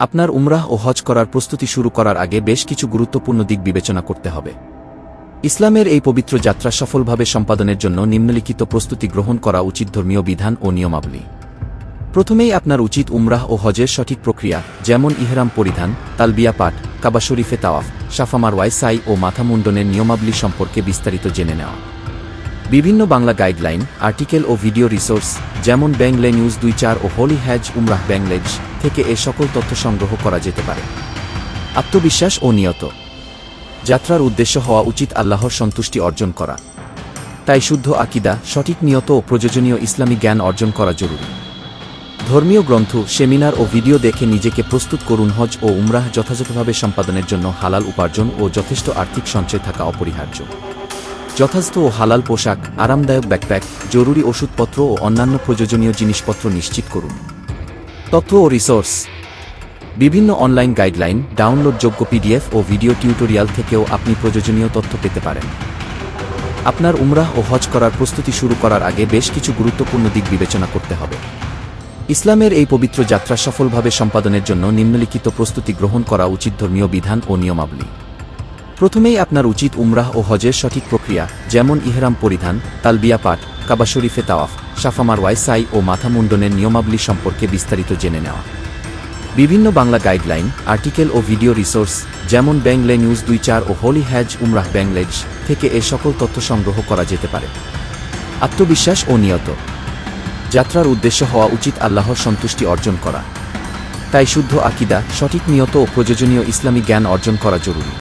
আপনার উমরাহ ও হজ করার প্রস্তুতি শুরু করার আগে বেশ কিছু গুরুত্বপূর্ণ দিক বিবেচনা করতে হবে। ইসলামের এই পবিত্র যাত্রা সফলভাবে সম্পাদনের জন্য নিম্নলিখিত প্রস্তুতি গ্রহণ করা উচিত ধর্মীয় বিধান ও নিয়মাবলী। প্রথমেই আপনার উচিত উমরাহ ও হজের সঠিক প্রক্রিয়া, যেমন ইহরাম পরিধান, তালবিয়া পাঠ, কাবা শরীফে তাওয়াফ সাফামার ওয়াইসাই ও মাথা মুন্ডনের নিয়মাবলী সম্পর্কে বিস্তারিত জেনে নেওয়া। বিভিন্ন বাংলা গাইডলাইন, আর্টিকেল ও ভিডিও রিসোর্স, যেমন ব্যাংলে নিউজ দুই চার ও হোলি হ্যাজ উমরাহ ব্যাংলেজ থেকে এ সকল তথ্য সংগ্রহ করা যেতে পারে। আত্মবিশ্বাস ও নিয়ত। যাত্রার উদ্দেশ্য হওয়া উচিত আল্লাহর সন্তুষ্টি অর্জন করা। তাই শুদ্ধ আকিদা, সঠিক নিয়ত ও প্রয়োজনীয় ইসলামী জ্ঞান অর্জন করা জরুরি। ধর্মীয় গ্রন্থ, সেমিনার ও ভিডিও দেখে নিজেকে প্রস্তুত করুন হজ ও উমরাহ যথাযথভাবে সম্পাদনের জন্য হালাল উপার্জন ও যথেষ্ট আর্থিক সঞ্চয় থাকা অপরিহার্য। যথাযথ ও হালাল পোশাক, আরামদায়ক ব্যাকপ্যাক জরুরি ওষুধপত্র ও অন্যান্য প্রয়োজনীয় জিনিসপত্র নিশ্চিত করুন। তথ্য ও রিসোর্স বিভিন্ন অনলাইন গাইডলাইন ডাউনলোডযোগ্য পিডিএফ ও ভিডিও টিউটোরিয়াল থেকেও আপনি প্রয়োজনীয় তথ্য পেতে পারেন। আপনার উমরাহ ও হজ করার প্রস্তুতি শুরু করার আগে বেশ কিছু গুরুত্বপূর্ণ দিক বিবেচনা করতে হবে। ইসলামের এই পবিত্র যাত্রা সফলভাবে সম্পাদনের জন্য নিম্নলিখিত প্রস্তুতি গ্রহণ করা উচিত ধর্মীয় বিধান ও নিয়মাবলী। প্রথমেই আপনার উচিত উমরাহ ও হজের সঠিক প্রক্রিয়া, যেমন ইহরাম পরিধান, তালবিয়া পাঠ, কাবা শরীফে তাওয়াফ সাফামার ওয়াইসাই ও মাথা মুন্ডনের নিয়মাবলী সম্পর্কে বিস্তারিত জেনে নেওয়া। বিভিন্ন বাংলা গাইডলাইন, আর্টিকেল ও ভিডিও রিসোর্স, যেমন ব্যাংলে নিউজ দুই চার ও হোলি হ্যাজ উমরাহ ব্যাংলেজ থেকে এ সকল তথ্য সংগ্রহ করা যেতে পারে। আত্মবিশ্বাস ও নিয়ত। যাত্রার উদ্দেশ্য হওয়া উচিত আল্লাহর সন্তুষ্টি অর্জন করা। তাই শুদ্ধ আকিদা, সঠিক নিয়ত ও প্রয়োজনীয় ইসলামী জ্ঞান অর্জন করা জরুরি।